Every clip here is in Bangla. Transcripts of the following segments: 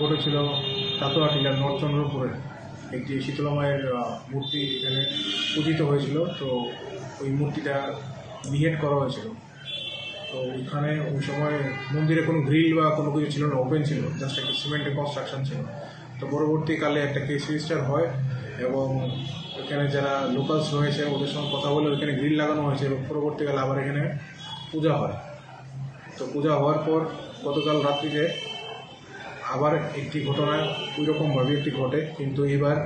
ঘটেছিল কাটোয়া টিলার নরচন্দ্রপুরে একটি শীতলা মায়ের মূর্তি এখানে পূজিত হয়েছিল। তো ওই মূর্তিটা নিহেট করা হয়েছিল। তো ওইখানে ওই সময় মন্দিরে কোনো গ্রিল বা কোনো কিছু ছিল না, ওপেন ছিল। জাস্ট একটা সিমেন্টের কনস্ট্রাকশন ছিল। তো পরবর্তীকালে একটা কেস রেজিস্টার হয় এবং এখানে যারা লোকালস রয়েছে, ওদের সঙ্গে কথা বলে ওইখানে গ্রিল লাগানো হয়েছে এবং পরবর্তীকালে আবার এখানে পূজা হয়। তো পূজা হওয়ার পর গতকাল রাত্রিতে আবার একটি ঘটনা ওই রকমভাবে একটি ঘটে, কিন্তু এবার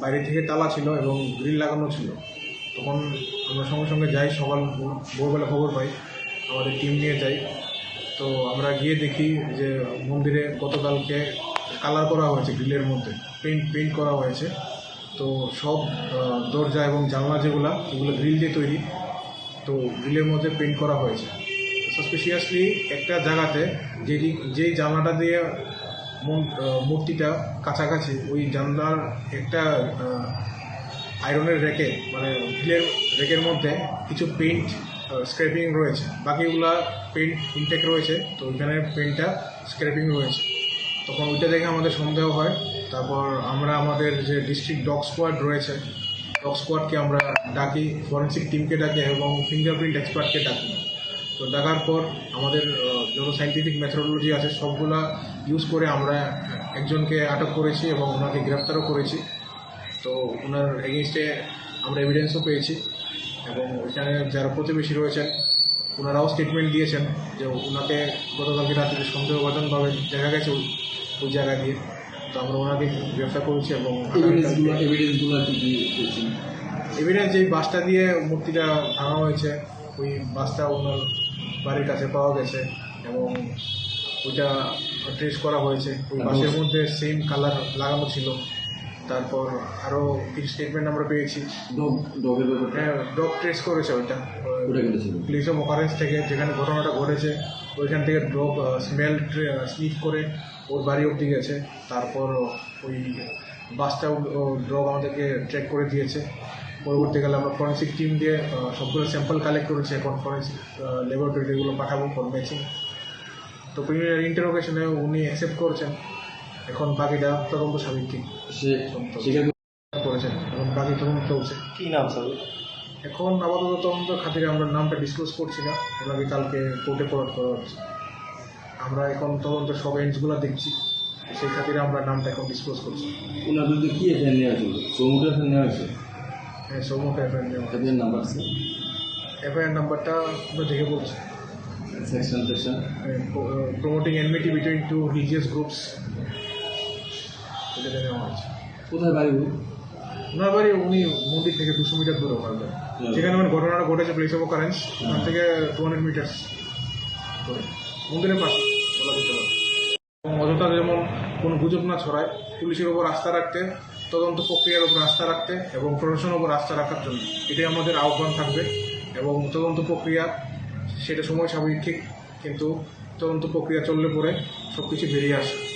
বাইরে থেকে তালা ছিল এবং গ্রিল লাগানো ছিল। তখন আমরা সঙ্গে সঙ্গে যাই, সকাল ভোরবেলা খবর পাই, আমাদের টিম নিয়ে যাই। তো আমরা গিয়ে দেখি যে মন্দিরে গতকালকে কালার করা হয়েছে গ্রিলের মধ্যে, পেইন্ট পেইন্ট করা হয়েছে। তো সব দরজা এবং জানলা যেগুলা এগুলো গ্রিল দিয়ে তৈরি। তো গ্রিলের মধ্যে পেইন্ট করা হয়েছে। সাসপিশিয়াসলি একটা জায়গাতে যেই যেই জানলাটা দিয়ে মূর্তিটা কাছাকাছি, ওই জানলার একটা আয়রনের রেকে মানে গ্রিলের রেকের মধ্যে কিছু পেইন্ট স্ক্র্যাপিং রয়েছে। বাকিগুলা পেইন্ট ইনটেক রয়েছে, তো ওইখানে পেইন্টটা স্ক্র্যাপিং রয়েছে। তখন ওইটা দেখে আমাদের সন্দেহ হয়। তারপর আমরা আমাদের যে ডিস্ট্রিক্ট ডগ স্কোয়াড রয়েছে ডগ স্কোয়াডকে আমরা ডাকি ফরেন্সিক টিমকে ডাকি এবং ফিঙ্গারপ্রিন্ট এক্সপার্টকে ডাকি। তো দেখার পর আমাদের যত সাইন্টিফিক মেথোডোলজি আছে সবগুলা ইউজ করে আমরা একজনকে আটক করেছি এবং ওনাকে গ্রেপ্তারও করেছি। তো ওনার এগেনস্টে আমরা এভিডেন্সও পেয়েছি এবং ওইখানে যারা প্রতিবেশী রয়েছেন ওনারাও স্টেটমেন্ট দিয়েছেন যে ওনাকে গতকালকে রাত্রে সন্দেহভাজনভাবে দেখা গেছে ওই জায়গা দিয়ে। তো আমরা ওনাকে গ্রেফতার করেছি এবং এভিডেন্স যেই বাসটা দিয়ে মূর্তিটা ভাঙা হয়েছে ওই বাসটা ওনার বাড়ির কাছে পাওয়া গেছে এবং ওইটা ট্রেস করা হয়েছে। ওই বাসের মধ্যে সেম কালার লাগানো ছিল। তারপর আরও কিছু স্টেটমেন্ট আমরা পেয়েছি। হ্যাঁ ডগ ট্রেস করেছে ওইটা। প্লেস অফ অকারেন্স থেকে যেখানে ঘটনাটা ঘটেছে ওইখান থেকে ডগ স্মেল স্নিফ করে ওর বাড়ি অবধি গেছে। তারপর ওই বাসটা ডগ আমাদেরকে ট্র্যাক করে দিয়েছে। পরবর্তীকালে আমরা ফরেন্সিক টিম দিয়ে সবগুলো স্যাম্পল কালেক্ট করেছি এখন ফরেন্সিক ল্যাবরেটরিতে এগুলো পাঠাবো ফর ম্যাচিং তো প্রিমিয়ার ইন্টারোগেশনে উনি অ্যাকসেপ্ট করছেন। এখন বাকিটা তদন্ত সাপেক্ষিক সে করেছেন। এখন বাকি তদন্ত চলছে। কি নাম স্যার? এখন আপাতত তদন্ত খাতিরে আমরা নামটা ডিসক্লোজ করছি না। ওনাকে কালকে কোর্টে ফরওয়ার্ড করা হচ্ছে। আমরা এখন তদন্ত সব এন্ডসগুলো দেখছি। সেই খাতিরে আমরা নামটা এখন ডিসক্লোজ করছি। ওনার বিরুদ্ধে কি এফআইআর নেওয়া হয়েছিল এফআইআর নেওয়া হয়েছে হ্যাঁ সৌমুখ এফআইআর নাম্বার আছে? এফআইআর নাম্বারটা আমরা দেখে বলছি। Section section promoting enmity between two religious groups এটা নেওয়া হয়েছে। কোথায় বাড়ি উনি? ওনার বাড়ি উনি মন্দির থেকে দুশো মিটার দূরে ওনার বাড়ি। যেখানে মানে ঘটনাটা ঘটেছে প্লেস অফ অকারেন্স ওখান থেকে টু হান্ড্রেড মিটার্স মন্দিরের পাশে বলা যেতে পারে। এবং অযথা যেমন কোনো গুজব না ছড়ায় পুলিশের ওপর আস্থা রাখতে তদন্ত প্রক্রিয়ার উপর আস্থা রাখতে এবং প্রশাসনের উপর আস্থা রাখার জন্য। এটাই আমাদের আহ্বান থাকবে এবং তদন্ত প্রক্রিয়া সেটা সময় স্বাভাবিক ঠিক কিন্তু তদন্ত প্রক্রিয়া চললে পরে সব কিছু বেরিয়ে আসে।